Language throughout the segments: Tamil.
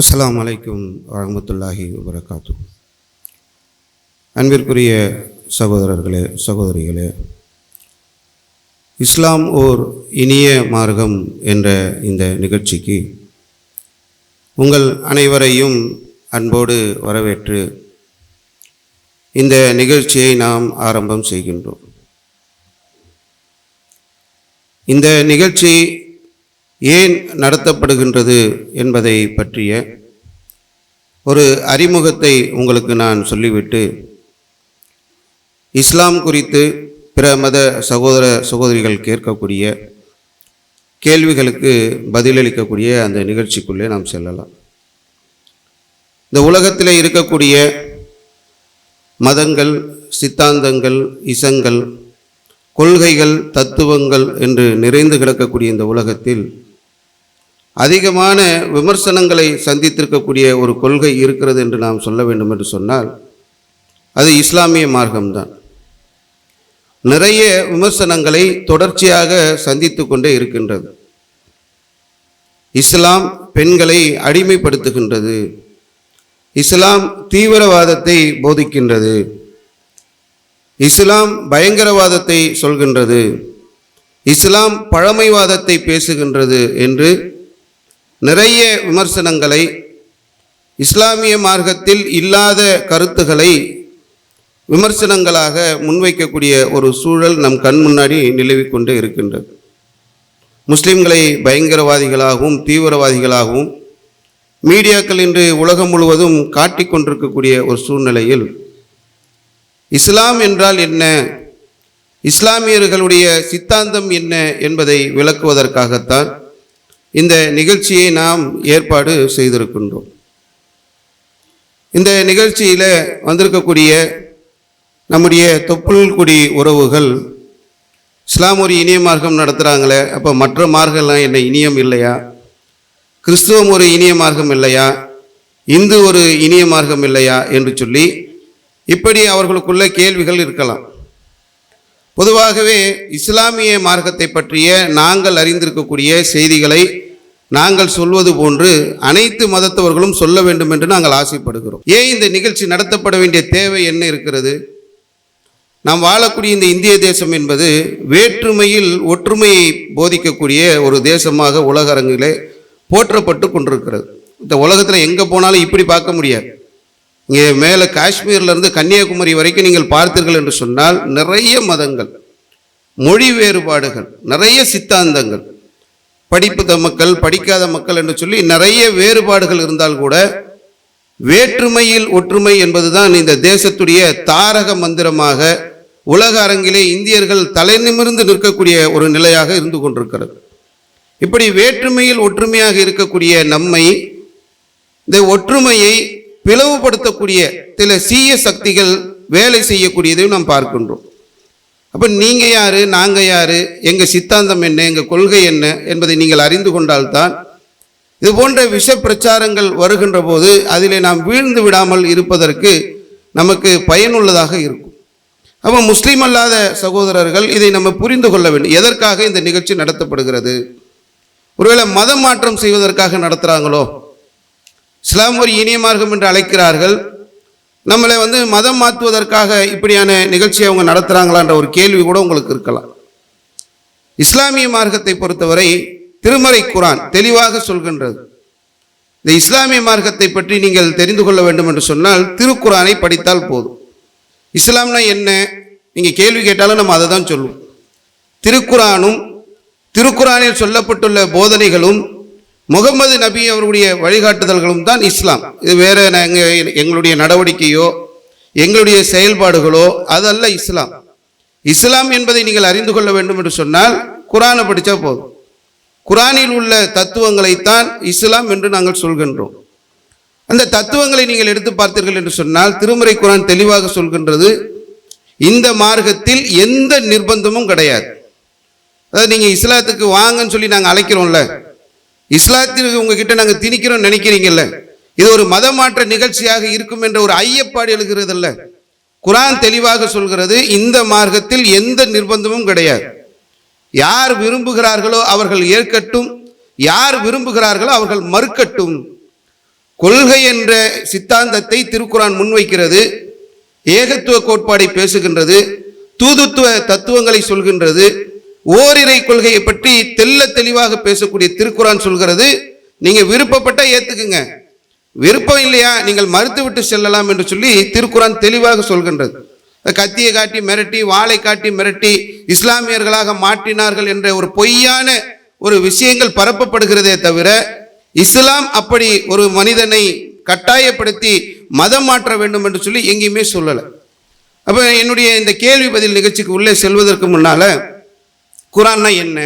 அஸ்லாம் அலைக்கும் வரமத்துல்லாஹி வபரகாத்து. அன்பிற்குரிய சகோதரர்களே சகோதரிகளே இஸ்லாம் ஓர் இனிய மார்க்கம் என்ற இந்த நிகழ்ச்சிக்கு உங்கள் அனைவரையும் அன்போடு வரவேற்று இந்த நிகழ்ச்சியை நாம் ஆரம்பம் செய்கின்றோம். இந்த நிகழ்ச்சி ஏன் நடத்தப்படுகின்றது என்பதை பற்றிய ஒரு அறிமுகத்தை உங்களுக்கு நான் சொல்லிவிட்டு இஸ்லாம் குறித்து பிற மத சகோதர சகோதரிகள் கேட்கக்கூடிய கேள்விகளுக்கு பதிலளிக்கக்கூடிய அந்த நிகழ்ச்சிக்குள்ளே நாம் செல்லலாம். இந்த உலகத்தில் இருக்கக்கூடிய மதங்கள் சித்தாந்தங்கள் இசங்கள் கொள்கைகள் தத்துவங்கள் என்று நிறைந்து கிடக்கக்கூடிய இந்த உலகத்தில் அதிகமான விமர்சனங்களை சந்தித்திருக்கக்கூடிய ஒரு கொள்கை இருக்கிறது என்று நாம் சொல்ல வேண்டும் என்று சொன்னால் அது இஸ்லாமிய மார்க்கம்தான். நிறைய விமர்சனங்களை தொடர்ச்சியாக சந்தித்து கொண்டே இருக்கின்றது. இஸ்லாம் பெண்களை அடிமைப்படுத்துகின்றது. இஸ்லாம் தீவிரவாதத்தை போதிக்கின்றது. இஸ்லாம் பயங்கரவாதத்தை சொல்கின்றது. இஸ்லாம் பழமைவாதத்தை பேசுகின்றது என்று நிறைய விமர்சனங்களை இஸ்லாமிய மார்க்கத்தில் இல்லாத கருத்துக்களை விமர்சனங்களாக முன்வைக்கக்கூடிய ஒரு சூழல் நம் கண் முன்னாடி நிலவி கொண்டு இருக்கின்றது. முஸ்லிம்களை பயங்கரவாதிகளாகவும் தீவிரவாதிகளாகவும் மீடியாக்கள் இன்று உலகம் முழுவதும் காட்டிக்கொண்டிருக்கக்கூடிய ஒரு சூழ்நிலையில் இஸ்லாம் என்றால் என்ன? இஸ்லாமியர்களுடைய சித்தாந்தம் என்ன என்பதை விளக்குவதற்காகத்தான் இந்த நிகழ்ச்சியை நாம் ஏற்பாடு செய்திருக்கின்றோம். இந்த நிகழ்ச்சியில் வந்திருக்கக்கூடிய நம்முடைய தொப்புள்குடி உறவுகள் இஸ்லாம் ஒரு இனிய மார்க்கம் நடத்துகிறாங்களே அப்போ மற்ற மார்க்கெல்லாம் என்ன இனியம் இல்லையா? கிறிஸ்துவம் ஒரு இனிய மார்க்கம் இல்லையா? இந்து ஒரு இனிய மார்க்கம் இல்லையா என்று சொல்லி இப்படி அவர்களுக்குள்ள கேள்விகள் இருக்கலாம். பொதுவாகவே இஸ்லாமிய மார்க்கத்தை பற்றிய நாங்கள் அறிந்திருக்கக்கூடிய செய்திகளை நாங்கள் சொல்வது போன்று அனைத்து மதத்தவர்களும் சொல்ல வேண்டும் என்று நாங்கள் ஆசைப்படுகிறோம். ஏன் இந்த நிகழ்ச்சி நடத்தப்பட வேண்டிய தேவை என்ன இருக்கிறது? நாம் வாழக்கூடிய இந்த இந்திய தேசம் என்பது வேற்றுமையில் ஒற்றுமையை போதிக்கக்கூடிய ஒரு தேசமாக உலக அரங்கிலே போற்றப்பட்டு கொண்டிருக்கிறது. இந்த உலகத்தில் எங்கே போனாலும் இப்படி பார்க்க முடியாது. இங்கே மேலே காஷ்மீர்லேருந்து கன்னியாகுமரி வரைக்கும் நீங்கள் பார்த்தீர்கள் என்று சொன்னால் நிறைய மதங்கள் மொழி வேறுபாடுகள் நிறைய சித்தாந்தங்கள் படிப்புத மக்கள் படிக்காத மக்கள் என்று சொல்லி நிறைய வேறுபாடுகள் இருந்தால் கூட வேற்றுமையில் ஒற்றுமை என்பதுதான் இந்த தேசத்துடைய தாரக மந்திரமாக உலக அரங்கிலே இந்தியர்கள் தலை நிமிர்ந்து நிற்கக்கூடிய ஒரு நிலையாக இருந்து கொண்டிருக்கிறது. இப்படி வேற்றுமையில் ஒற்றுமையாக இருக்கக்கூடிய நம்மை இந்த ஒற்றுமையை பிளவுபடுத்தக்கூடிய சில சீய சக்திகள் வேலை செய்யக்கூடியதையும் நாம் பார்க்கின்றோம். அப்போ நீங்கள் யார் நாங்கள் யார் எங்கள் சித்தாந்தம் என்ன எங்கள் கொள்கை என்ன என்பதை நீங்கள் அறிந்து கொண்டால்தான் இது போன்ற விஷ பிரச்சாரங்கள் வருகின்ற போது அதிலே நாம் வீழ்ந்து விடாமல் இருப்பதற்கு நமக்கு பயனுள்ளதாக இருக்கும். அப்போ முஸ்லீம் அல்லாத சகோதரர்கள் இதை நம்ம புரிந்து கொள்ள வேண்டும். எதற்காக இந்த நிகழ்ச்சி நடத்தப்படுகிறது? ஒருவேளை மதம் மாற்றம் செய்வதற்காக நடத்துகிறாங்களோ இஸ்லாம் ஒரு இனிய மார்க்கம் என்று அழைக்கிறார்கள். நம்மளை வந்து மதம் மாற்றுவதற்காக இப்படியான நிகழ்ச்சியை அவங்க நடத்துகிறாங்களான்ற ஒரு கேள்வி கூட உங்களுக்கு இருக்கலாம். இஸ்லாமிய மார்க்கத்தை பொறுத்தவரை திருமறை குரான் தெளிவாக சொல்கின்றது. இந்த இஸ்லாமிய மார்க்கத்தை பற்றி நீங்கள் தெரிந்து கொள்ள வேண்டும் என்று சொன்னால் திருக்குரானை படித்தால் போதும். இஸ்லாம்னா என்ன? நீங்கள் கேள்வி கேட்டாலும் நம்ம அதை தான் சொல்லுவோம். திருக்குரானும் திருக்குரானில் சொல்லப்பட்டுள்ள போதனைகளும் முகமது நபி அவருடைய வழிகாட்டுதல்களும் தான் இஸ்லாம். இது வேற நாங்கள் எங்களுடைய நடவடிக்கையோ எங்களுடைய செயல்பாடுகளோ அதல்ல இஸ்லாம். இஸ்லாம் என்பதை நீங்கள் அறிந்து கொள்ள வேண்டும் என்று சொன்னால் குரானை படித்தா போதும். குரானில் உள்ள தத்துவங்களைத்தான் இஸ்லாம் என்று நாங்கள் சொல்கின்றோம். அந்த தத்துவங்களை நீங்கள் எடுத்து பார்த்தீர்கள் என்று சொன்னால் திருமுறை குரான் தெளிவாக சொல்கின்றது இந்த மார்க்கத்தில் எந்த நிர்பந்தமும் கிடையாது. அதாவது நீங்கள் இஸ்லாத்துக்கு வாங்கன்னு சொல்லி நாங்கள் அழைக்கிறோம்ல இஸ்லாத்திற்கு உங்ககிட்ட நாங்கள் திணிக்கிறோம் நினைக்கிறீங்கல்ல? இது ஒரு மதமாற்ற நிகழ்ச்சியாக இருக்கும் என்ற ஒரு ஐயப்பாடு எழுகிறதல்ல. குரான் தெளிவாக சொல்கிறது இந்த மார்க்கத்தில் எந்த நிர்பந்தமும் கிடையாது. யார் விரும்புகிறார்களோ அவர்கள் ஏற்கட்டும் யார் விரும்புகிறார்களோ அவர்கள் மறுக்கட்டும். கொள்கை என்ற சித்தாந்தத்தை திருக்குரான் முன்வைக்கிறது ஏகத்துவ கோட்பாடை பேசுகின்றது தூதுத்துவ தத்துவங்களை சொல்கின்றது ஓரிரை கொள்கையை பற்றி தெள்ள தெளிவாக பேசக்கூடிய திருக்குறான் சொல்கிறது நீங்க விருப்பப்பட்டால் ஏத்துக்குங்க. விருப்பம் இல்லையா நீங்கள் மறுத்துவிட்டு செல்லலாம் என்று சொல்லி திருக்குறான் தெளிவாக சொல்கின்றது. கத்தியை காட்டி மிரட்டி வாளை காட்டி மிரட்டி இஸ்லாமியர்களாக மாற்றினார்கள் என்ற ஒரு பொய்யான ஒரு விஷயங்கள் பரப்பப்படுகிறதே தவிர இஸ்லாம் அப்படி ஒரு மனிதனை கட்டாயப்படுத்தி மதம் மாற்ற வேண்டும் என்று சொல்லி எங்கேயுமே சொல்லலை. அப்போ என்னுடைய இந்த கேள்வி பதில் நிகழ்ச்சிக்கு உள்ளே செல்வதற்கு முன்னால் குரான்னா என்ன?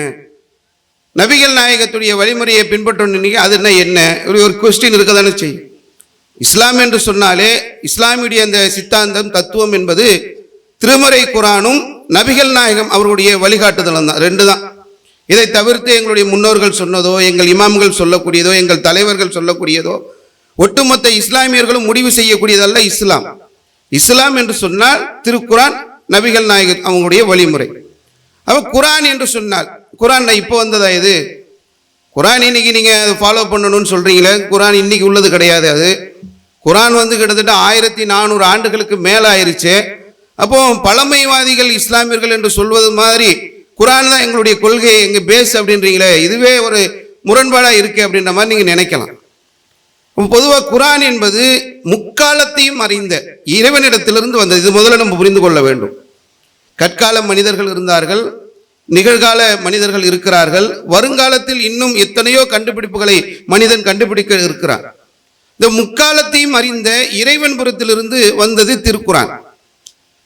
நபிகள் நாயகத்துடைய வழிமுறையை பின்பற்றணும் அது என்ன என்ன? ஒரு ஒரு கொஸ்டின் இருக்க தானே செய்யும். இஸ்லாம் என்று சொன்னாலே இஸ்லாமியுடைய அந்த சித்தாந்தம் தத்துவம் என்பது திருமறை குரானும் நபிகள் நாயகம் அவர்களுடைய வழிகாட்டுதலும் தான் ரெண்டு தான். இதை தவிர்த்து எங்களுடைய முன்னோர்கள் சொன்னதோ எங்கள் இமாம்கள் சொல்லக்கூடியதோ எங்கள் தலைவர்கள் சொல்லக்கூடியதோ ஒட்டுமொத்த இஸ்லாமியர்களும் முடிவு செய்யக்கூடியதல்ல இஸ்லாம். இஸ்லாம் என்று சொன்னால் திருக்குரான் நபிகள் நாயகர் அவங்களுடைய வழிமுறை. அப்போ குரான் என்று சொன்னால் குரான் இப்போ வந்ததா இது? குரான் இன்னைக்கு நீங்க ஃபாலோ பண்ணணும்னு சொல்கிறீங்களே குரான் இன்னைக்கு உள்ளது கிடையாது அது. குரான் வந்து கிட்டத்தட்ட ஆயிரத்தி நானூறு ஆண்டுகளுக்கு மேலே ஆயிருச்சு. அப்போ பழமைவாதிகள் இஸ்லாமியர்கள் என்று சொல்வது மாதிரி குரான் தான் எங்களுடைய கொள்கை எங்கள் பேஸ் அப்படின்றீங்களே இதுவே ஒரு முரண்பாடாக இருக்குது அப்படின்ற மாதிரி நீங்கள் நினைக்கலாம். பொதுவாக குரான் என்பது முக்காலத்தையும் அறிந்த இறைவனிடத்திலிருந்து வந்தது. இது முதல்ல நம்ம புரிந்து கொள்ள வேண்டும். கற்கால மனிதர்கள் இருந்தார்கள் நிகழ்கால மனிதர்கள் இருக்கிறார்கள். வருங்காலத்தில் இன்னும் எத்தனையோ கண்டுபிடிப்புகளை மனிதன் கண்டுபிடிக்க இருக்கிறார் இந்த முக்காலத்தையும் அறிந்த இறைவன் புறத்திலிருந்து வந்தது திருக்குறான்.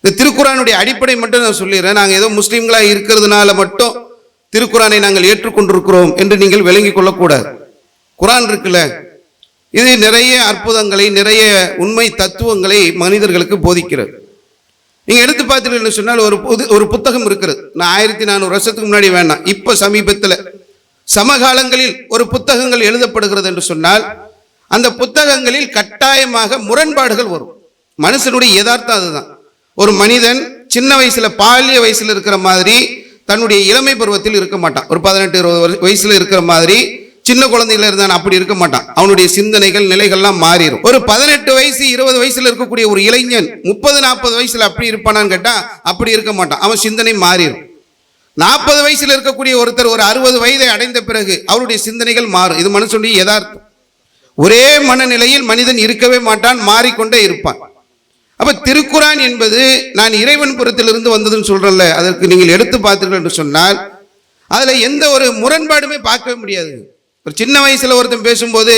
இந்த திருக்குறானுடைய அடிப்படை மட்டும் நான் சொல்லிடுறேன். நாங்கள் ஏதோ முஸ்லீம்களாக இருக்கிறதுனால மட்டும் திருக்குறானை நாங்கள் ஏற்றுக்கொண்டிருக்கிறோம் என்று நீங்கள் விளங்கிக் கொள்ளக்கூடாது. குரான் இருக்குல்ல? இது நிறைய அற்புதங்களை நிறைய உண்மை தத்துவங்களை மனிதர்களுக்கு போதிக்கிறது. நீங்கள் எடுத்து பார்த்தீங்கன்னு சொன்னால் ஒரு புது ஒரு புத்தகம் இருக்கிறது. நான் ஆயிரத்தி நானூறு வருஷத்துக்கு முன்னாடி வேணாம். இப்போ சமீபத்தில் சமகாலங்களில் ஒரு புத்தகங்கள் எழுதப்படுகிறது என்று சொன்னால் அந்த புத்தகங்களில் கட்டாயமாக முரண்பாடுகள் வரும். மனுஷனுடைய யதார்த்தம் அதுதான். ஒரு மனிதன் சின்ன வயசுல பாலிய வயசுல இருக்கிற மாதிரி தன்னுடைய இளமை பருவத்தில் இருக்க மாட்டான். ஒரு பதினெட்டு இருபது வயசில் வயசுல இருக்கிற மாதிரி சின்ன குழந்தையில இருந்தான் அப்படி இருக்க மாட்டான். அவனுடைய சிந்தனைகள் நிலைகள்லாம் மாறிடும் ஒரு பதினெட்டு வயசு இருபது வயசுல இருக்கக்கூடிய ஒரு இளைஞன் முப்பது நாற்பது வயசுல அப்படி இருப்பானான்னு கேட்டா அப்படி இருக்க மாட்டான். அவன் சிந்தனை மாறிடும் நாற்பது வயசுல இருக்கக்கூடிய ஒருத்தர் ஒரு அறுபது வயதை அடைந்த பிறகு அவருடைய சிந்தனைகள் மாறும். இது மனுஷனுடைய யதார்த்தம். ஒரே மனநிலையில் மனிதன் இருக்கவே மாட்டான் மாறிக்கொண்டே இருப்பான். அப்ப திருக்குறான் என்பது நான் இறைவன் புறத்திலிருந்து வந்ததுன்னு சொல்றேன்ல அதற்கு நீங்கள் எடுத்து பார்த்தீர்கள் என்று சொன்னால் அதுல எந்த ஒரு முரண்பாடுமே பார்க்கவே முடியாது. ஒரு சின்ன வயசில் ஒருத்தன் பேசும்போது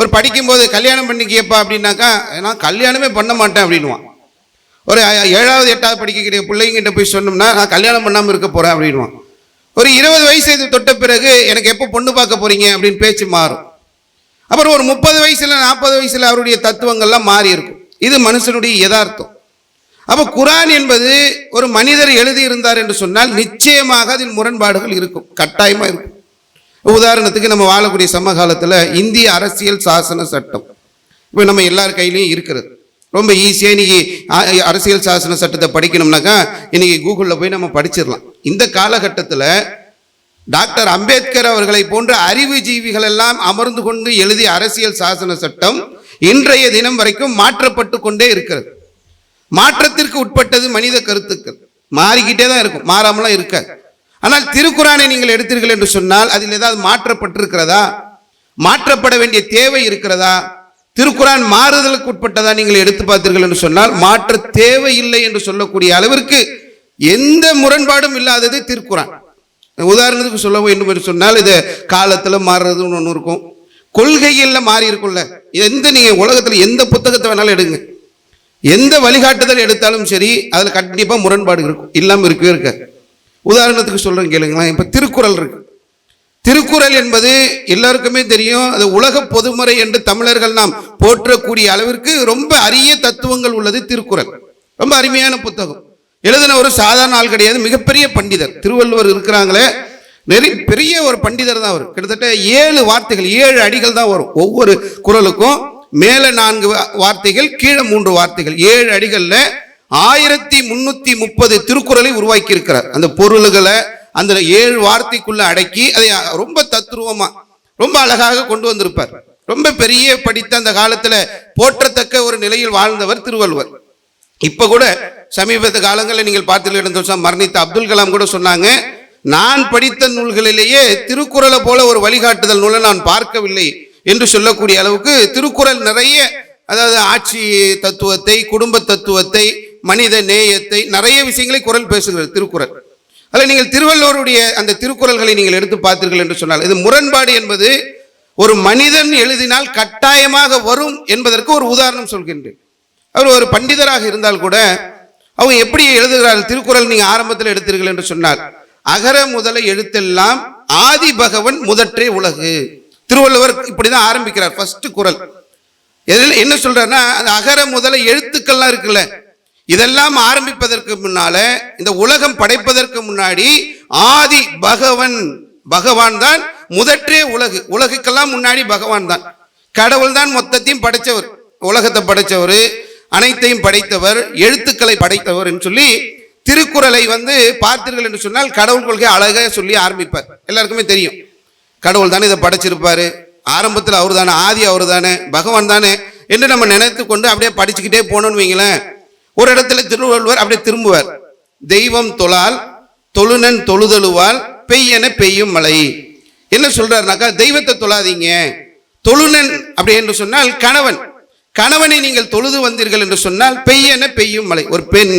ஒரு படிக்கும்போது கல்யாணம் பண்ணிக்கியப்பா அப்படின்னாக்கா நான் கல்யாணமே பண்ண மாட்டேன் அப்படின்னுவான். ஒரு ஏழாவது எட்டாவது படிக்கக்கூடிய பிள்ளைங்கிட்ட போய் சொன்னோம்னா நான் கல்யாணம் பண்ணாமல் இருக்க போகிறேன் அப்படின்வான் ஒரு இருபது வயசு இது தொட்ட பிறகு எனக்கு எப்போ பொண்ணு பார்க்க போகிறீங்க அப்படின்னு பேச்சு மாறும். அப்புறம் ஒரு முப்பது வயசில் நாற்பது வயசில் அவருடைய தத்துவங்கள்லாம் மாறி இருக்கும். இது மனுஷனுடைய யதார்த்தம். அப்போ குரான் என்பது ஒரு மனிதர் எழுதியிருந்தார் என்று சொன்னால் நிச்சயமாக அதில் முரண்பாடுகள் இருக்கும். கட்டாயமாக இருக்கும். உதாரணத்துக்கு நம்ம வாழக்கூடிய சமகாலத்தில் இந்திய அரசியல் சாசன சட்டம். இப்போ நம்ம எல்லார் கையிலையும் இருக்கிறது. ரொம்ப ஈஸியாக இன்னைக்கு அரசியல் சாசன சட்டத்தை படிக்கணும்னாக்கா இன்னைக்கு கூகுளில் போய் நம்ம படிச்சிடலாம். இந்த காலகட்டத்தில் டாக்டர் அம்பேத்கர் அவர்களை போன்ற அறிவுஜீவிகள் எல்லாம் அமர்ந்து கொண்டு எழுதிய அரசியல் சாசன சட்டம் இன்றைய தினம் வரைக்கும் மாற்றப்பட்டு கொண்டே இருக்கிறது. மாற்றத்திற்கு உட்பட்டது மனித கருத்துக்கள். மாறிக்கிட்டே தான் இருக்கும். மாறாமலாம் இருக்காது. ஆனால் திருக்குறானை நீங்கள் எடுத்தீர்கள் என்று சொன்னால் அதில் ஏதாவது மாற்றப்பட்டிருக்கிறதா? மாற்றப்பட வேண்டிய தேவை இருக்கிறதா? திருக்குறான் மாறுதலுக்கு உட்பட்டதா நீங்கள் எடுத்து பார்த்தீர்கள் என்று சொன்னால் மாற்ற தேவை இல்லை என்று சொல்லக்கூடிய அளவிற்கு எந்த முரண்பாடும் இல்லாதது திருக்குறான். உதாரணத்துக்கு சொல்ல வேண்டும் என்று சொன்னால் இது காலத்தில் மாறுறதுன்னு ஒன்று இருக்கும். கொள்கைகளில் மாறி இருக்கும்ல. எந்த நீங்கள் உலகத்தில் எந்த புத்தகத்தை வேணாலும் எடுங்க. எந்த வழிகாட்டுதல் எடுத்தாலும் சரி அதில் கண்டிப்பாக முரண்பாடு இருக்கும். இல்லாமல் இருக்கவே இருக்காது. உதாரணத்துக்கு சொல்கிறேன் கேளுங்களேன். இப்போ திருக்குறள் இருக்கு. திருக்குறள் என்பது எல்லாருக்குமே தெரியும். அது உலக பொதுமறை என்று தமிழர்கள் நாம் போற்றக்கூடிய அளவிற்கு ரொம்ப அரிய தத்துவங்கள் உள்ளது திருக்குறள். ரொம்ப அருமையான புத்தகம். எழுதின ஒரு சாதாரண ஆள் கிடையாது. மிகப்பெரிய பண்டிதர். திருவள்ளுவர் இருக்கிறாங்களே. நிறைய பெரிய ஒரு பண்டிதர் தான் அவர். கிட்டத்தட்ட ஏழு வார்த்தைகள் ஏழு அடிகள் தான் வரும். ஒவ்வொரு குறளுக்கும் மேலே நான்கு வார்த்தைகள் கீழே மூன்று வார்த்தைகள். ஏழு அடிகளில் ஆயிரத்தி முன்னூத்தி முப்பது திருக்குறளை உருவாக்கி இருக்கிறார் அந்த பொருள்களை அந்த ஏழு வார்த்தைக்குள்ள அடக்கி அதை ரொம்ப தத்ரூபமா ரொம்ப அழகாக கொண்டு வந்திருப்பார். ரொம்ப பெரிய படித்த அந்த காலத்துல போற்றத்தக்க ஒரு நிலையில் வாழ்ந்தவர் திருவள்ளுவர். இப்ப கூட சமீபத்த காலங்களில் நீங்கள் பார்த்து இருந்த மரணித்த அப்துல் கலாம் கூட சொன்னாங்க நான் படித்த நூல்களிலேயே திருக்குறளை போல ஒரு வழிகாட்டுதல் நூலை நான் பார்க்கவில்லை என்று சொல்லக்கூடிய அளவுக்கு திருக்குறள் நிறைய அதாவது ஆட்சி தத்துவத்தை குடும்ப தத்துவத்தை மனித நேயத்தை நிறைய விஷயங்களை குரல் பேசுகிறது திருக்குறள். அதில் நீங்கள் திருவள்ளுவருடைய அந்த திருக்குறள்களை நீங்கள் எடுத்து பார்த்தீர்கள் என்று சொன்னால் இது முரண்பாடு என்பது ஒரு மனிதன் எழுதினால் கட்டாயமாக வரும் என்பதற்கு ஒரு உதாரணம் சொல்கின்றேன். அவர் ஒரு பண்டிதராக இருந்தால் கூட அவங்க எப்படி எழுதுகிறார் திருக்குறள் நீங்கள் ஆரம்பத்தில் எடுத்தீர்கள் என்று சொன்னார் அகர முதல எழுத்தெல்லாம் ஆதி பகவன் முதற்றே உலகு. திருவள்ளுவர் இப்படிதான் ஆரம்பிக்கிறார் ஃபர்ஸ்ட் குறள் எதில் என்ன சொல்றாருன்னா அந்த அகர முதல எழுத்துக்கள்லாம் இருக்குல்ல இதெல்லாம் ஆரம்பிப்பதற்கு முன்னால இந்த உலகம் படைப்பதற்கு முன்னாடி ஆதி பகவன் பகவான் தான் முதற்றே உலகு. உலகுக்கெல்லாம் முன்னாடி பகவான் தான். கடவுள் தான் மொத்தத்தையும் படைச்சவர். உலகத்தை படைச்சவர் அனைத்தையும் படைத்தவர் எழுத்துக்களை படைத்தவர் என்று சொல்லி திருக்குறளை வந்து பார்த்தீர்கள் என்று சொன்னால் கடவுள் கொள்கை அழகாக சொல்லி ஆரம்பிப்பார். எல்லாருக்குமே தெரியும். கடவுள் தானே இதை படைச்சிருப்பாரு. ஆரம்பத்தில் அவர் தானே ஆதி அவர் தானே பகவான் தானே என்று நம்ம நினைத்து கொண்டு அப்படியே படிச்சுக்கிட்டே போனோம்னு வைங்களேன். ஒரு இடத்துல திருவள்ளுவர் அப்படியே திரும்புவார். தெய்வம் தொழால் தொழுநன் தொழுதழுவால் பெய்யென பெய்யும் மழை. என்ன சொல்றாருனாக்கா தெய்வத்தை தொழாதீங்க. தொழுநன் அப்படி என்று சொன்னால் கணவன். கணவனை நீங்கள் தொழுது வந்தீர்கள் என்று சொன்னால் பெய்யென பெய்யும் மழை. ஒரு பெண்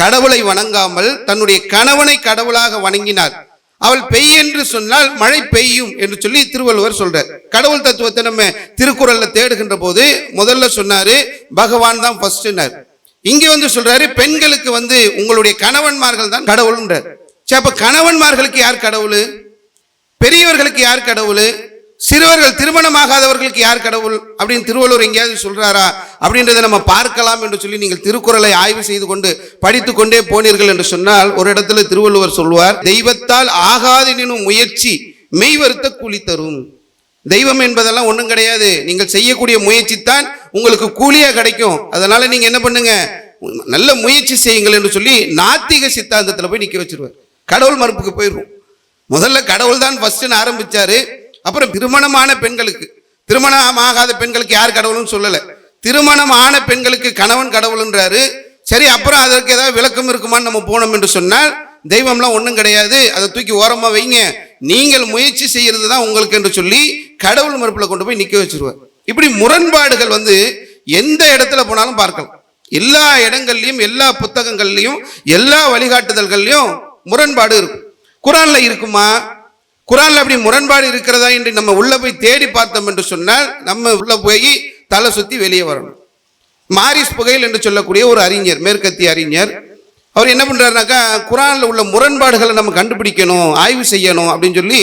கடவுளை வணங்காமல் தன்னுடைய கணவனை கடவுளாக வணங்கினார். அவள் பெய் என்று சொன்னால் மழை பெய்யும் என்று சொல்லி திருவள்ளுவர் சொல்றார். கடவுள் தத்துவத்தை நம்ம திருக்குறள்ல தேடுகின்ற போது முதல்ல சொன்னாரு பகவான் தான் ஃபர்ஸ்ட்னார் இங்க வந்து சொல்றாரு பெண்களுக்கு வந்து உங்களுடைய கணவன்மார்கள் தான் கடவுள்ன்றார். சரி அப்ப கணவன்மார்களுக்கு யார் கடவுள்? பெரியவர்களுக்கு யார் கடவுள்? சிறுவர்கள் திருமணமாகாதவர்களுக்கு யார் கடவுள்? அப்படின்னு திருவள்ளுவர் எங்கேயாவது சொல்றாரா? அப்படின்றத நம்ம பார்க்கலாம் என்று சொல்லி நீங்கள் திருக்குறளை ஆய்வு செய்து கொண்டு படித்து கொண்டே போனீர்கள் என்று சொன்னால் ஒரு இடத்துல திருவள்ளுவர் சொல்வார் தெய்வத்தால் ஆகாதெனும் முயற்சி மெய்வருத்த கூலி தரும். தெய்வம் என்பதெல்லாம் ஒன்றும் கிடையாது. நீங்கள் செய்யக்கூடிய முயற்சி தான் உங்களுக்கு கூலியாக கிடைக்கும். அதனால நீங்கள் என்ன பண்ணுங்க? நல்ல முயற்சி செய்யுங்கள் என்று சொல்லி நாத்திக சித்தாந்தத்தில் போய் நிற்க வச்சிருவார். கடவுள் மறுப்புக்கு போயிடுவோம். முதல்ல கடவுள் தான் ஃபர்ஸ்ட்னு ஆரம்பிச்சாரு. அப்புறம் திருமணமான பெண்களுக்கு திருமணம் ஆகாத பெண்களுக்கு யார் கடவுள்னு சொல்லலை. திருமணம் ஆன பெண்களுக்கு கணவன் கடவுள்ன்றாரு. சரி அப்புறம் அதற்கு ஏதாவது விளக்கம் இருக்குமான்னு நம்ம போனோம் என்று சொன்னால் தெய்வம்லாம் ஒன்றும் கிடையாது. அதை தூக்கி ஓரமாக வைங்க. நீங்கள் முயற்சி செய்கிறது தான் உங்களுக்கு என்று சொல்லி கடவுள் மறுப்பில் கொண்டு போய் நிற்க வச்சிருவார். இப்படி முரண்பாடுகள் வந்து எந்த இடத்துல போனாலும் பார்க்கலாம். எல்லா இடங்கள்லையும் எல்லா புத்தகங்கள்லையும் எல்லா வழிகாட்டுதல்கள்லையும் முரண்பாடு இருக்கும். குரானில் இருக்குமா? குரானில் அப்படி முரண்பாடு இருக்கிறதா என்று நம்ம உள்ளே போய் தேடி பார்த்தோம் என்று சொன்னால் நம்ம உள்ளே போய் தலை சுற்றி வெளியே வரணும். மாரிஸ் புகையில் என்று சொல்லக்கூடிய ஒரு அறிஞர் மேற்கத்திய அறிஞர் அவர் என்ன பண்ணுறாருனாக்கா குரானில் உள்ள முரண்பாடுகளை நம்ம கண்டுபிடிக்கணும் ஆய்வு செய்யணும் அப்படின்னு சொல்லி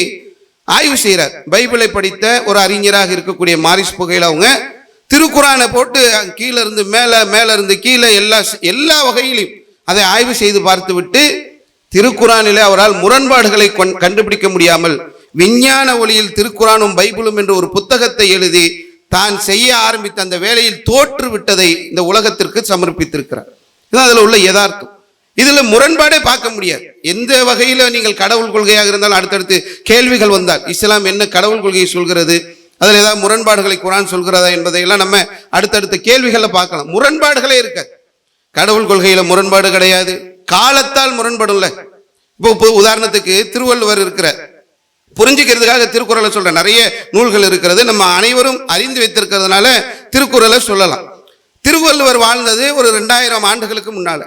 ஆய்வு செய்கிறார் பைபிளை படித்த ஒரு அறிஞராக இருக்கக்கூடிய மாரிஸ் புகையில் அவங்க திருக்குறானை போட்டு கீழே இருந்து மேலே மேலே இருந்து கீழே எல்லா எல்லா வகையிலும் அதை ஆய்வு செய்து பார்த்து விட்டு திருக்குறானிலே அவரால் முரண்பாடுகளை கொண்- கண்டுபிடிக்க முடியாமல் விஞ்ஞான ஒளியில் திருக்குறானும் பைபிளும் என்ற ஒரு புத்தகத்தை எழுதி தான் செய்ய ஆரம்பித்த அந்த வேலையில் தோற்று விட்டதை இந்த உலகத்திற்கு சமர்ப்பித்திருக்கிறார். இதுதான் அதில் உள்ள யதார்த்தம். இதுல முரண்பாடே பார்க்க முடியாது. எந்த வகையில நீங்கள் கடவுள் கொள்கையாக இருந்தாலும் அடுத்தடுத்து கேள்விகள் வந்தால் இஸ்லாம் என்ன கடவுள் கொள்கையை சொல்கிறது? அதில் ஏதாவது முரண்பாடுகளை குரான் சொல்கிறதா என்பதையெல்லாம் நம்ம அடுத்தடுத்த கேள்விகளை பார்க்கலாம். முரண்பாடுகளே இருக்காது. கடவுள் கொள்கையில் முரண்பாடு கிடையாது. காலத்தால் முரண்படும்ல. இப்போ இப்போ உதாரணத்துக்கு திருவள்ளுவர் இருக்கிற புரிஞ்சுக்கிறதுக்காக திருக்குறளை சொல்ற நிறைய நூல்கள் இருக்கிறது. நம்ம அனைவரும் அறிந்து வைத்திருக்கிறதுனால திருக்குறளை சொல்லலாம். திருவள்ளுவர் வாழ்ந்தது ஒரு ரெண்டாயிரம் ஆண்டுகளுக்கு முன்னால.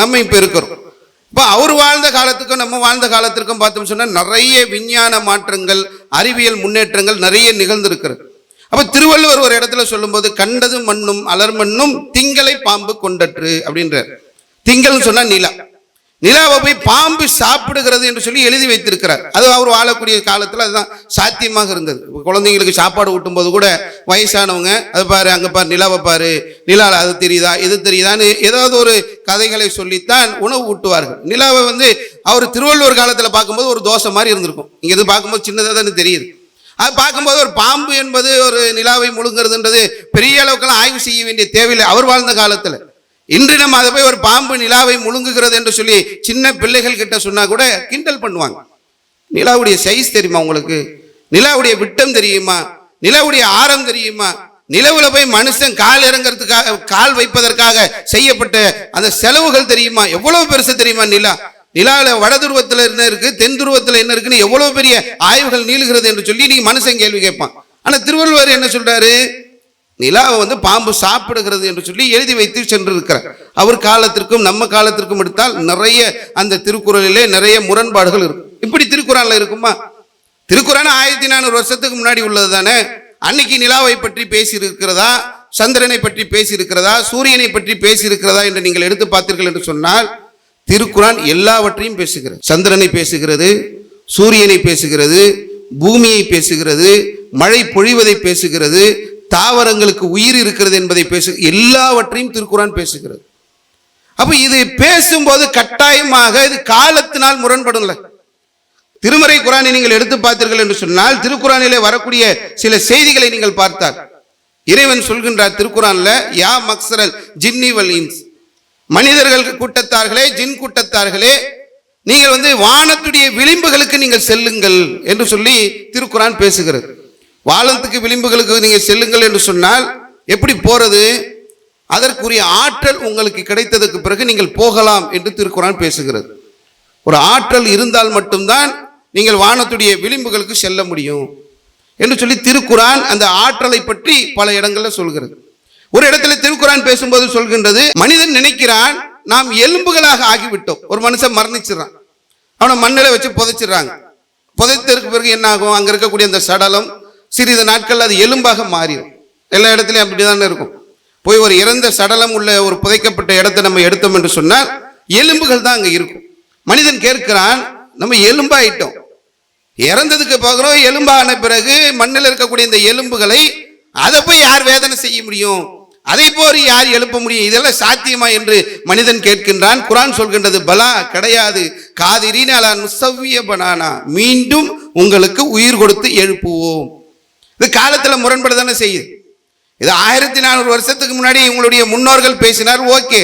நம்ம இப்போ இருக்கிறோம். இப்போ அவர் வாழ்ந்த காலத்துக்கும் நம்ம வாழ்ந்த காலத்திற்கும் பார்த்தோம் சொன்னால் நிறைய விஞ்ஞான மாற்றங்கள் அறிவியல் முன்னேற்றங்கள் நிறைய நிகழ்ந்திருக்கிறது. அப்போ திருவள்ளுவர் ஒரு இடத்துல சொல்லும்போது கண்டது மண்ணும் அலர்மண்ணும் திங்களை பாம்பு கொண்டற்று அப்படின்றார். திங்கள்னு சொன்னால் நிலா. நிலாவை போய் பாம்பு சாப்பிடுகிறது என்று சொல்லி எழுதி வைத்திருக்கிறார். அது அவர் வாழக்கூடிய காலத்தில் அதுதான் சாத்தியமாக இருந்தது. குழந்தைங்களுக்கு சாப்பாடு ஊட்டும்போது கூட வயசானவங்க அது பாரு அங்கே பாரு நிலாவை பாரு நிலாவில் அது தெரியுதா இது தெரியுதான்னு ஏதாவது ஒரு கதைகளை சொல்லித்தான் உணவு ஊட்டுவார்கள். நிலாவை வந்து அவர் திருவள்ளுவர் காலத்தில் பார்க்கும்போது ஒரு தோசை மாதிரி இருந்திருக்கும். இங்கே இது பார்க்கும்போது சின்னதாக தானே தெரியுது. அது பார்க்கும்போது ஒரு பாம்பு என்பது ஒரு நிலாவை முழுங்கிறதுன்றது பெரிய அளவுக்கெல்லாம் ஆய்வு செய்ய வேண்டிய தேவையில்லை. அவர் வாழ்ந்த காலத்தில். இன்று நம்ம அதை போய் ஒரு பாம்பு நிலாவை முழுங்குகிறது என்று சொல்லி சின்ன பிள்ளைகள் கிட்ட சொன்னா கூட கிண்டல் பண்ணுவாங்க. நிலாவுடைய சைஸ் தெரியுமா உங்களுக்கு? நிலாவுடைய விட்டம் தெரியுமா? நிலாவுடைய ஆரம் தெரியுமா? நிலவுல போய் மனுஷன் கால் இறங்குறதுக்காக கால் வைப்பதற்காக செய்யப்பட்ட அந்த செலவுகள் தெரியுமா? எவ்வளவு பெருசு தெரியுமா நிலா? நிலால வட துருவத்துல என்ன இருக்கு? தென் துருவத்துல என்ன இருக்குன்னு எவ்வளவு பெரிய ஆய்வுகள் நீளுகிறது என்று சொல்லி நீங்க மனுஷன் கேள்வி கேட்பான். ஆனா திருவள்ளுவர் என்ன சொல்றாரு? நிலாவை வந்து பாம்பு சாப்பிடுகிறது என்று சொல்லி எழுதி வைத்து சென்றிருக்கிறார். அவர் காலத்திற்கும் நம்ம காலத்திற்கும் எடுத்தால் நிறைய அந்த திருக்குறளிலே நிறைய முரண்பாடுகள் இருக்கும். இப்படி திருக்குறள்ல இருக்குமா? திருக்குறான் ஆயிரத்தி நானூறு வருஷத்துக்கு முன்னாடி உள்ளது தானே? அன்னைக்கு நிலாவை பற்றி பேசியிருக்கிறதா? சந்திரனை பற்றி பேசியிருக்கிறதா? சூரியனை பற்றி பேசியிருக்கிறதா என்று நீங்கள் எடுத்து பார்த்தீர்கள் என்று சொன்னால் திருக்குறான் எல்லாவற்றையும் பேசுகிறது. சந்திரனை பேசுகிறது சூரியனை பேசுகிறது பூமியை பேசுகிறது மழை பொழிவதை பேசுகிறது தாவரங்களுக்கு உயிர் இருக்கிறது என்பதை பேசு எல்லாவற்றையும் திருக்குறான் பேசுகிறது. அப்போ இது பேசும்போது கட்டாயமாக இது காலத்தினால் முரண்படும்ல. திருமறை குரானை நீங்கள் எடுத்து பார்த்தீர்கள் என்று சொன்னால் திருக்குறானிலே வரக்கூடிய சில செய்திகளை நீங்கள் பார்த்தால் இறைவன் சொல்கின்றார் திருக்குறான்ல யா மக்சரல் ஜின்னி வல் இன்ஸ். மனிதர்கள் கூட்டத்தார்களே ஜின் கூட்டத்தார்களே நீங்கள் வந்து வானத்துடைய விளிம்புகளுக்கு நீங்கள் செல்லுங்கள் என்று சொல்லி திருக்குறான் பேசுகிறது. வானத்துக்கு விளிம்புகளுக்கு நீங்கள் செல்லுங்கள் என்று சொன்னால் எப்படி போகிறது அதற்குரிய ஆற்றல் உங்களுக்கு கிடைத்ததுக்கு பிறகு நீங்கள் போகலாம் என்று திருக்குறான் பேசுகிறது. ஒரு ஆற்றல் இருந்தால் மட்டும்தான் நீங்கள் வானத்துடைய விளிம்புகளுக்கு செல்ல முடியும். என்று சொல்லி திருக்குரான் அந்த ஆற்றலை பற்றி பல இடங்களில் சொல்கிறது. ஒரு இடத்துல திருக்குறான் பேசும்போது சொல்கின்றது மனிதன் நினைக்கிறான் நாம் எலும்புகளாக ஆகிவிட்டோம். ஒரு மனுஷன் மரணிச்சிடறான். அவனை மண்ணில் வச்சு புதைச்சிடுறாங்க. புதைத்ததற்கு பிறகு என்ன ஆகும் அங்கே இருக்கக்கூடிய அந்த சடலம் சிறிது நாட்கள் அது எலும்பாக மாறிடும். எல்லா இடத்துலையும் அப்படி தானே இருக்கும். போய் ஒரு இறந்த சடலம் உள்ள ஒரு புதைக்கப்பட்ட இடத்தை நம்ம எடுத்தோம் என்று சொன்னால் எலும்புகள் தான் அங்கே இருக்கும். மனிதன் கேட்கிறான் நம்ம எலும்பாயிட்டோம். இறந்ததுக்கு பார்க்குறோம் எலும்பான பிறகு மண்ணில் இருக்கக்கூடிய இந்த எலும்புகளை அதை போய் யார் வேதனை செய்ய முடியும்? அதை போர் யார் எழுப்ப முடியும்? இதெல்லாம் சாத்தியமா என்று மனிதன் கேட்கின்றான். குரான் சொல்கின்றது பலா கிடையாது. காதிரின் அலா நுசவ்விய பனானா. மீண்டும் உங்களுக்கு உயிர் கொடுத்து எழுப்புவோம். இது காலத்தில் முரண்பட தானே செய்யுது. இது ஆயிரத்தி நானூறு வருஷத்துக்கு முன்னாடி உங்களுடைய முன்னோர்கள் பேசினார் ஓகே.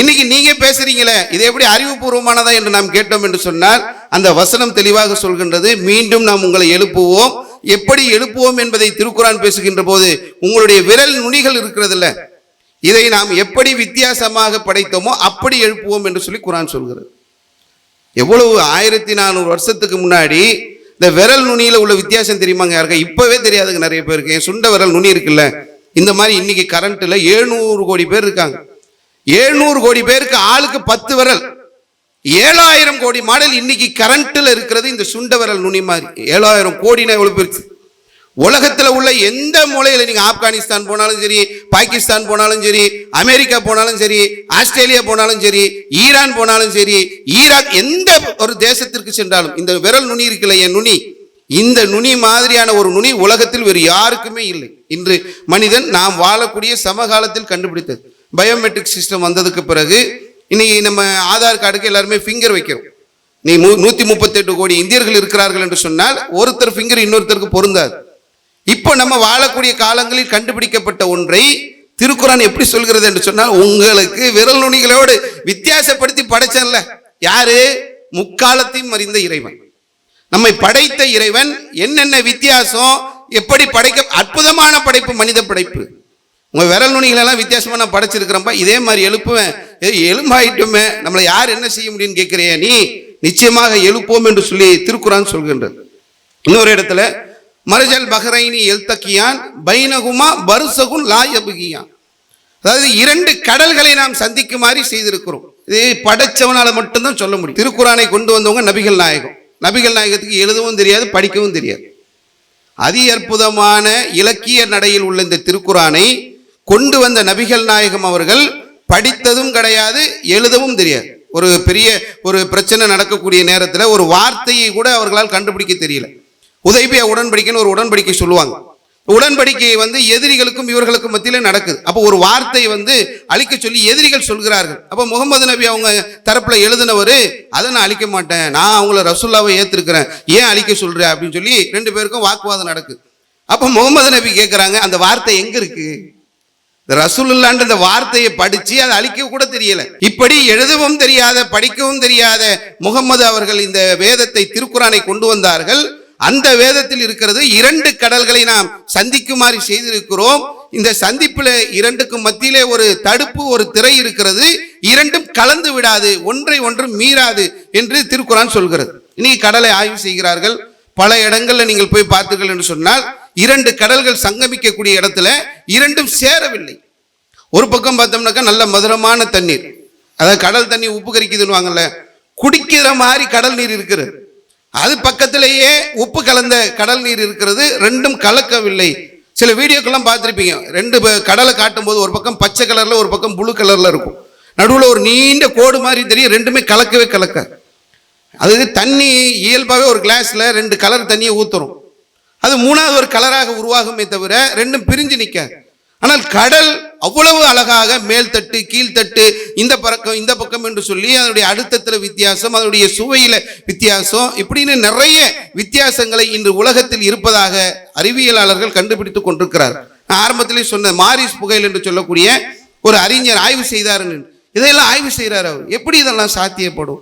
இன்னைக்கு நீங்க பேசுறீங்களே இது எப்படி அறிவுபூர்வமானதா என்று நாம் கேட்டோம் என்று சொன்னால் அந்த வசனம் தெளிவாக சொல்கின்றது மீண்டும் நாம் உங்களை எழுப்புவோம். எப்படி எழுப்புவோம் என்பதை திருக்குரான் பேசுகின்ற போது உங்களுடைய விரல் நுனிகள் இருக்கிறதுல்ல. இதை நாம் எப்படி வித்தியாசமாக படைத்தோமோ அப்படி எழுப்புவோம் என்று சொல்லி குரான் சொல்கிறது. எவ்வளவு ஆயிரத்தி நானூறு வருஷத்துக்கு முன்னாடி இந்த விரல் நுனியில் உள்ள வித்தியாசம் தெரியுமாங்க யாருக்கா? இப்போவே தெரியாதுங்க நிறைய பேருக்கு. என் சுண்ட விரல் நுனி இருக்குல்ல இந்த மாதிரி இன்னைக்கு கரண்ட்டில் எழுநூறு கோடி பேர் இருக்காங்க. எழுநூறு கோடி பேருக்கு ஆளுக்கு பத்து விரல். ஏழாயிரம் கோடி மாடல் இன்னைக்கு கரண்ட்டில் இருக்கிறது இந்த சுண்ட விரல் நுனி மாதிரி. ஏழாயிரம் கோடினா எவ்வளோ பேருக்கு? உலகத்தில் உள்ள எந்த மூலையில் நீங்கள் ஆப்கானிஸ்தான் போனாலும் சரி பாகிஸ்தான் போனாலும் சரி அமெரிக்கா போனாலும் சரி ஆஸ்திரேலியா போனாலும் சரி ஈரான் போனாலும் சரி ஈராக் எந்த ஒரு தேசத்திற்கு சென்றாலும் இந்த விரல் நுனி இருக்குல்ல என் நுனி? இந்த நுனி மாதிரியான ஒரு நுனி உலகத்தில் வேறு யாருக்குமே இல்லை. இன்று மனிதன் நாம் வாழக்கூடிய சமகாலத்தில் கண்டுபிடித்தது. பயோமெட்ரிக் சிஸ்டம் வந்ததுக்கு பிறகு இன்னைக்கு நம்ம ஆதார் கார்டுக்கு எல்லாருமே ஃபிங்கர் வைக்கிறோம். நீ நூ நூற்றி முப்பத்தெட்டு கோடி இந்தியர்கள் இருக்கிறார்கள் என்று சொன்னால் ஒருத்தர் ஃபிங்கர் இன்னொருத்தருக்கு பொருந்தாது. இப்போ நம்ம வாழக்கூடிய காலங்களில் கண்டுபிடிக்கப்பட்ட ஒன்றை திருக்குறான் எப்படி சொல்கிறது என்று சொன்னால் உங்களுக்கு விரல் நுனிகளோடு வித்தியாசப்படுத்தி படைச்சல யாரு? முக்காலத்தையும் அறிந்த இறைவன். நம்மை படைத்த இறைவன் என்னென்ன வித்தியாசம் எப்படி படைக்க அற்புதமான படைப்பு மனித படைப்பு. உங்க விரல் நுனிகளெல்லாம் வித்தியாசமா நான் படைச்சிருக்கிறேன்ப்பா இதே மாதிரி எழுப்புவேன். ஏய், எலும்பாயிட்டுமே நம்மளை யார் என்ன செய்ய முடியும்னு கேட்கிறியா நீ? நிச்சயமாக எழுப்போம் என்று சொல்லி திருக்குறான் சொல்கின்றது. இன்னொரு இடத்துல மரஜல் பஹ்ரைனி எல்தக்கியான் பைனகுமா பருசகுன் லாயபுகியான் அதாவது இரண்டு கடல்களை நாம் சந்திக்குமாறு செய்திருக்கிறோம். இது படைச்சவனால் மட்டும்தான் சொல்ல முடியும். திருக்குறானை கொண்டு வந்தவங்க நபிகள் நாயகம். நபிகள் நாயகத்துக்கு எழுதவும் தெரியாது படிக்கவும் தெரியாது. அதி அற்புதமான இலக்கிய நடையில் உள்ள இந்த திருக்குறானை கொண்டு வந்த நபிகள் நாயகம் அவர்கள் படித்ததும் கிடையாது எழுதவும் தெரியாது. ஒரு பெரிய ஒரு பிரச்சனை நடக்கக்கூடிய நேரத்தில் ஒரு வார்த்தையை கூட அவர்களால் கண்டுபிடிக்க தெரியல. உதய்பியா உடன்படிக்கைன்னு ஒரு உடன்படிக்கை சொல்லுவாங்க. உடன்படிக்கை வந்து எதிரிகளுக்கும் இவர்களுக்கும் மத்தியில் நடக்குது. அப்போ ஒரு வார்த்தை வந்து அழிக்க சொல்லி எதிரிகள் சொல்கிறார்கள். அப்போ முகமது நபி அவங்க தரப்பில் எழுதினவர் அதை நான் அழிக்க மாட்டேன். நான் அவங்கள ரசுல்லாவை ஏற்றிருக்கிறேன் ஏன் அழிக்க சொல்கிற அப்படின்னு சொல்லி ரெண்டு பேருக்கும் வாக்குவாதம் நடக்குது. அப்போ முகமது நபி கேட்குறாங்க அந்த வார்த்தை எங்கே இருக்குது ரசூலுல்லான்ற இந்த வார்த்தையை படிச்சு அதை அழிக்க கூட தெரியல. இப்படி எழுதவும் தெரியாத படிக்கவும் தெரியாத முகம்மது அவர்கள் இந்த வேதத்தை திருக்குறானை கொண்டு வந்தார்கள். அந்த வேதத்தில் இருக்கிறது இரண்டு கடல்களை நாம் சந்திக்குமாறு செய்திருக்கிறோம். இந்த சந்திப்பில் இரண்டுக்கும் மத்தியிலே ஒரு தடுப்பு ஒரு திரை இருக்கிறது. இரண்டும் கலந்து விடாது ஒன்றை ஒன்றும் மீறாது என்று திருக்குறான் சொல்கிறது. இனி கடலை ஆய்வு செய்கிறார்கள். பல இடங்களில் நீங்கள் போய் பார்த்தீர்கள் என்று சொன்னால் இரண்டு கடல்கள் சங்கமிக்கக்கூடிய இடத்துல இரண்டும் சேரவில்லை. ஒரு பக்கம் பார்த்தோம்னாக்கா நல்ல மதுரமான தண்ணீர். அதாவது கடல் தண்ணி உப்பு கரிக்குதுன்னு வாங்கல குடிக்கிற மாதிரி கடல் நீர் இருக்கிறது. அது பக்கத்திலேயே உப்பு கலந்த கடல் நீர் இருக்கிறது. ரெண்டும் கலக்கவில்லை. சில வீடியோக்கெல்லாம் பார்த்துருப்பீங்க. ரெண்டு கடலை காட்டும் போது ஒரு பக்கம் பச்சை கலரில் ஒரு பக்கம் ப்ளூ கலரில் இருக்கும். நடுவில் ஒரு நீண்ட கோடு மாதிரி தெரியும். ரெண்டுமே கலக்கவே கலக்க. அது தண்ணி இயல்பாகவே ஒரு கிளாஸில் ரெண்டு கலர் தண்ணியை ஊற்றுறோம் அது மூணாவது ஒரு கலராக உருவாகுமே தவிர ரெண்டும் பிரிஞ்சு நிற்க ஆனால் கடல் அவ்வளவு அழகாக மேல் தட்டு கீழ்த்தட்டு இந்த பக்கம் இந்த பக்கம் என்று சொல்லி அதனுடைய அழுத்தத்தில் வித்தியாசம் அதனுடைய சுவையில் வித்தியாசம். இப்படின்னு நிறைய வித்தியாசங்களை இன்று உலகத்தில் இருப்பதாக அறிவியலாளர்கள் கண்டுபிடித்து கொண்டிருக்கிறார். நான் ஆரம்பத்திலே சொன்ன மாரிஸ் புகையில் என்று சொல்லக்கூடிய ஒரு அறிஞர் ஆய்வு செய்தார் இதையெல்லாம் ஆய்வு செய்கிறார் அவர். எப்படி இதெல்லாம் சாத்தியப்படும்?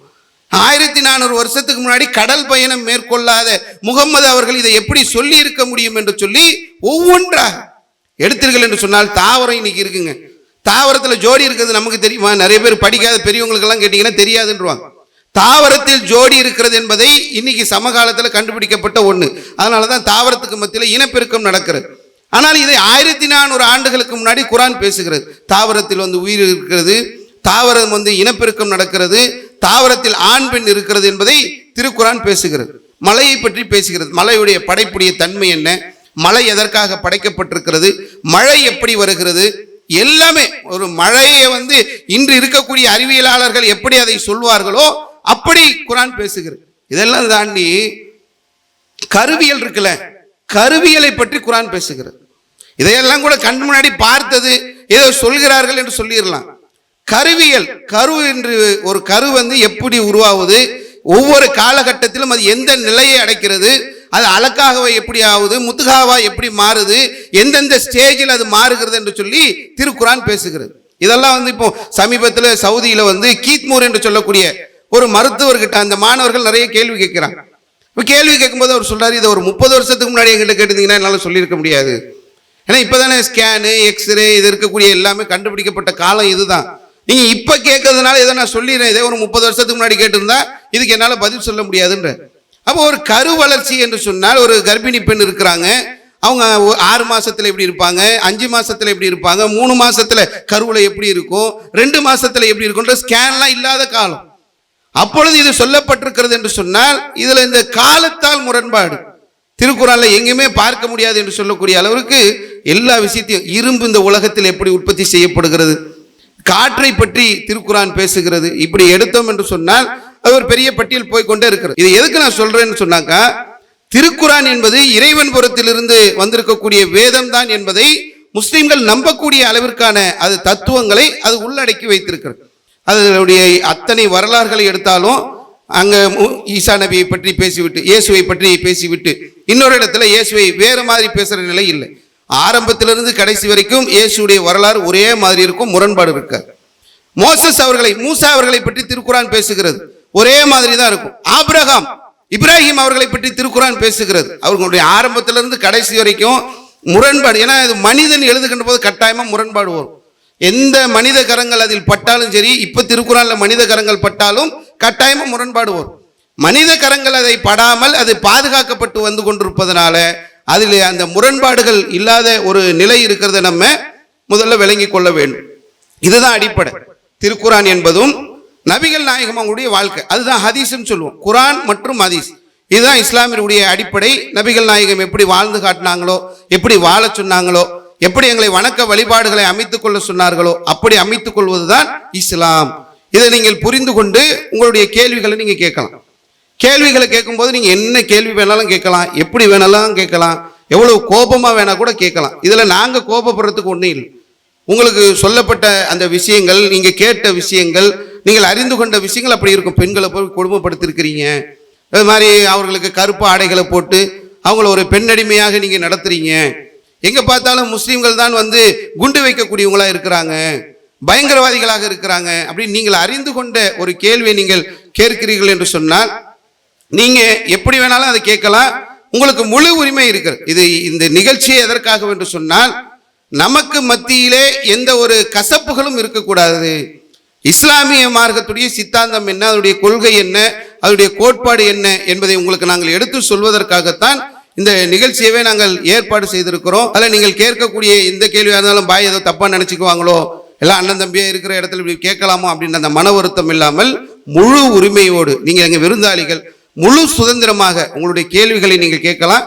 ஆயிரத்தி நானூறு வருஷத்துக்கு முன்னாடி கடல் பயணம் மேற்கொள்ளாத முகம்மது அவர்கள் இதை எப்படி சொல்லி இருக்க முடியும் என்று சொல்லி ஒவ்வொன்றாக எடுத்தீர்கள் என்று சொன்னால் தாவரம் இன்னைக்கு இருக்குங்க. தாவரத்தில் ஜோடி இருக்கிறது நமக்கு தெரியுமா? நிறைய பேர் படிக்காத பெரியவங்களுக்கெல்லாம் கேட்டிங்கன்னா தெரியாதுன்றவாங்க. தாவரத்தில் ஜோடி இருக்கிறது என்பதை இன்னைக்கு சமகாலத்தில் கண்டுபிடிக்கப்பட்ட ஒன்று அதனால தான் தாவரத்துக்கு மத்தியில் இனப்பெருக்கம் நடக்கிறது. ஆனால் இதை ஆயிரத்தி நானூறு ஆண்டுகளுக்கு முன்னாடி குரான் பேசுகிறது. தாவரத்தில் வந்து உயிர் இருக்கிறது தாவரம் வந்து இனப்பெருக்கம் நடக்கிறது தாவரத்தில் ஆண் பெண் இருக்கிறது என்பதை திருக்குரான் பேசுகிறது. மலையை பற்றி பேசுகிறது. மலையுடைய படைப்புடைய தன்மை என்ன? மழை எதற்காக படைக்கப்பட்டிருக்கிறது? மழை எப்படி வருகிறது? எல்லாமே ஒரு மழையை வந்து இன்று இருக்கக்கூடிய அறிவியலாளர்கள் எப்படி அதை சொல்வார்களோ அப்படி குரான் பேசுகிறது. இதெல்லாம் தாண்டி கருவியல் இருக்குல்ல கருவியலை பற்றி குரான் பேசுகிறது. இதையெல்லாம் கூட கண் முன்னாடி பார்த்தது ஏதோ சொல்கிறார்கள் என்று சொல்லிடலாம். கருவியல் கரு என்று ஒரு கரு வந்து எப்படி உருவாகுது ஒவ்வொரு காலகட்டத்திலும் அது எந்த நிலையை அடைக்கிறது? அது அழக்காகவை எப்படி ஆகுது முத்துகாவா எப்படி மாறுது எந்தெந்த ஸ்டேஜில் அது மாறுகிறது என்று சொல்லி திருக்குரான் பேசுகிறது. இதெல்லாம் வந்து இப்போ சமீபத்தில் சவுதியில் வந்து கீத்மூர் என்று சொல்லக்கூடிய ஒரு மருத்துவர்கிட்ட அந்த மாணவர்கள் நிறைய கேள்வி கேட்குறாங்க. இப்போ கேள்வி கேட்கும்போது அவர் சொல்கிறார் இதை ஒரு முப்பது வருஷத்துக்கு முன்னாடி எங்கிட்ட கேட்டிருந்தீங்கன்னா என்னால் சொல்லியிருக்க முடியாது. ஏன்னா இப்போ தானே ஸ்கேனு எக்ஸ்ரே இது இருக்கக்கூடிய எல்லாமே கண்டுபிடிக்கப்பட்ட காலம் இதுதான். நீங்கள் இப்போ கேட்கறதுனால இதை நான் சொல்லிடுறேன். இதே ஒரு முப்பது வருஷத்துக்கு முன்னாடி கேட்டிருந்தா இதுக்கு என்னால் பதில் சொல்ல முடியாதுன்ற. அப்போ ஒரு கரு வளர்ச்சி என்று சொன்னால் ஒரு கர்ப்பிணி பெண் இருக்கிறாங்க. அவங்க ஆறு மாசத்துல எப்படி இருப்பாங்க? அஞ்சு மாசத்துல எப்படி இருப்பாங்க? மூணு மாசத்துல கருவுல எப்படி இருக்கும்? ரெண்டு மாசத்துல எப்படி இருக்கும்ன்ற ஸ்கேன்லாம் இல்லாத காலம். அப்பொழுது இது சொல்லப்பட்டிருக்கிறது என்று சொன்னால் இதுல இந்த காலத்தால் முரண்பாடு. திருக்குறளில் எங்கேயுமே பார்க்க முடியாது என்று சொல்லக்கூடிய அளவிற்கு எல்லா விஷயத்தையும் இரும்பு இந்த உலகத்தில் எப்படி உற்பத்தி செய்யப்படுகிறது? காற்றை பற்றி திருக்குறான் பேசுகிறது. இப்படி எடுத்தோம் என்று சொன்னால் அது ஒரு பெரிய பட்டியல் போய் கொண்டே இருக்கிறது. இது எதுக்கு நான் சொல்றேன்னு சொன்னாக்கா திருக்குரான் என்பது இறைவன் புறத்திலிருந்து வந்திருக்கக்கூடிய வேதம் தான் என்பதை முஸ்லீம்கள் நம்பக்கூடிய அளவிற்கான அது தத்துவங்களை அது உள்ளடக்கி வைத்திருக்கிறது. அதனுடைய அத்தனை வரலாறுகளை எடுத்தாலும் அங்கே ஈசா நபியை பற்றி பேசிவிட்டு இயேசுவை பற்றி பேசிவிட்டு இன்னொரு இடத்துல இயேசுவை வேறு மாதிரி பேசுகிற நிலை இல்லை. ஆரம்பத்திலிருந்து கடைசி வரைக்கும் இயேசுடைய வரலாறு ஒரே மாதிரி இருக்கும் முரண்பாடு இருக்காது. மோசஸ் அவர்களை மூசா அவர்களை பற்றி திருக்குறான் பேசுகிறது. ஒரே மாதிரி தான் இருக்கும். ஆப்ரஹாம் இப்ராஹிம் அவர்களை பற்றி திருக்குறான் பேசுகிறது. அவர்களுடைய ஆரம்பத்திலிருந்து கடைசி வரைக்கும் முரண்பாடு ஏன்னா இது மனிதன் எழுதுகின்ற போது கட்டாயமாக முரண்பாடு வரும். எந்த மனித கரங்கள் அதில் பட்டாலும் சரி இப்போ திருக்குறானில் மனித கரங்கள் பட்டாலும் கட்டாயமாக முரண்பாடு வரும். மனித கரங்கள் அதை படாமல் அது பாதுகாக்கப்பட்டு வந்து கொண்டிருப்பதனால அதில் அந்த முரண்பாடுகள் இல்லாத ஒரு நிலை இருக்கிறத நம்ம முதல்ல விளங்கி கொள்ள வேண்டும். இதுதான் அடிப்படை. திருக்குறான் என்பதும் நபிகள் நாயகம் அவங்களுடைய வாழ்க்கை. அதுதான் ஹதீஸ்ன்னு சொல்லுவோம். குரான் மற்றும் ஹதீஸ். இதுதான் இஸ்லாமியருடைய அடிப்படை. நபிகள் நாயகம் எப்படி வாழ்ந்து காட்டினாங்களோ எப்படி வாழ சொன்னாங்களோ எப்படி எங்களை வணக்க வழிபாடுகளை அமைத்துக் கொள்ள சொன்னார்களோ அப்படி அமைத்துக் கொள்வதுதான் இஸ்லாம். இதை நீங்கள் புரிந்து கொண்டு உங்களுடைய கேள்விகளை நீங்கள் கேட்கலாம். கேள்விகளை கேட்கும்போது நீங்கள் என்ன கேள்வி வேணாலும் கேட்கலாம். எப்படி வேணாலும் கேட்கலாம். எவ்வளோ கோபமாக வேணால் கூட கேட்கலாம். இதில் நாங்கள் கோபப்படுறதுக்கு ஒன்றும் இல்லை. உங்களுக்கு சொல்லப்பட்ட அந்த விஷயங்கள் நீங்கள் கேட்ட விஷயங்கள் நீங்கள் அறிந்து கொண்ட விஷயங்கள் அப்படி இருக்கும். பெண்களை போய் கொடுமைப்படுத்திருக்கிறீங்க. அது மாதிரி அவர்களுக்கு கருப்பு ஆடைகளை போட்டு அவங்கள ஒரு பெண்ணடிமையாக நீங்கள் நடத்துகிறீங்க எங்கே பார்த்தாலும் முஸ்லீம்கள் தான் வந்து குண்டு வைக்கக்கூடியவங்களாக இருக்கிறாங்க. பயங்கரவாதிகளாக இருக்கிறாங்க. அப்படின்னு நீங்கள் அறிந்து கொண்ட ஒரு கேள்வியை நீங்கள் கேட்கிறீர்கள் என்று சொன்னால் நீங்கள் எப்படி வேணாலும் அதை கேட்கலாம். உங்களுக்கு முழு உரிமை இருக்கிறது. இது இந்த நிகழ்ச்சியை எதற்காக என்று சொன்னால் நமக்கு மத்தியிலே எந்த ஒரு கசப்புகளும் இருக்கக்கூடாது. இஸ்லாமிய மார்க்கத்துடைய சித்தாந்தம் என்ன? அதனுடைய கொள்கை என்ன? அதனுடைய கோட்பாடு என்ன? என்பதை உங்களுக்கு நாங்கள் எடுத்து சொல்வதற்காகத்தான் இந்த நிகழ்ச்சியவே நாங்கள் ஏற்பாடு செய்திருக்கிறோம். அதில் நீங்கள் கேட்கக்கூடிய எந்த கேள்வியாக இருந்தாலும் பாய் ஏதோ தப்பாக நினச்சிக்குவாங்களோ? எல்லாம் அண்ணன் தம்பியா இருக்கிற இடத்துல இப்படி கேட்கலாமோ? அப்படின்ற அந்த மன வருத்தம் இல்லாமல் முழு உரிமையோடு நீங்கள் எங்கள் விருந்தாளிகள் முழு சுதந்திரமாக உங்களுடைய கேள்விகளை நீங்கள் கேட்கலாம்.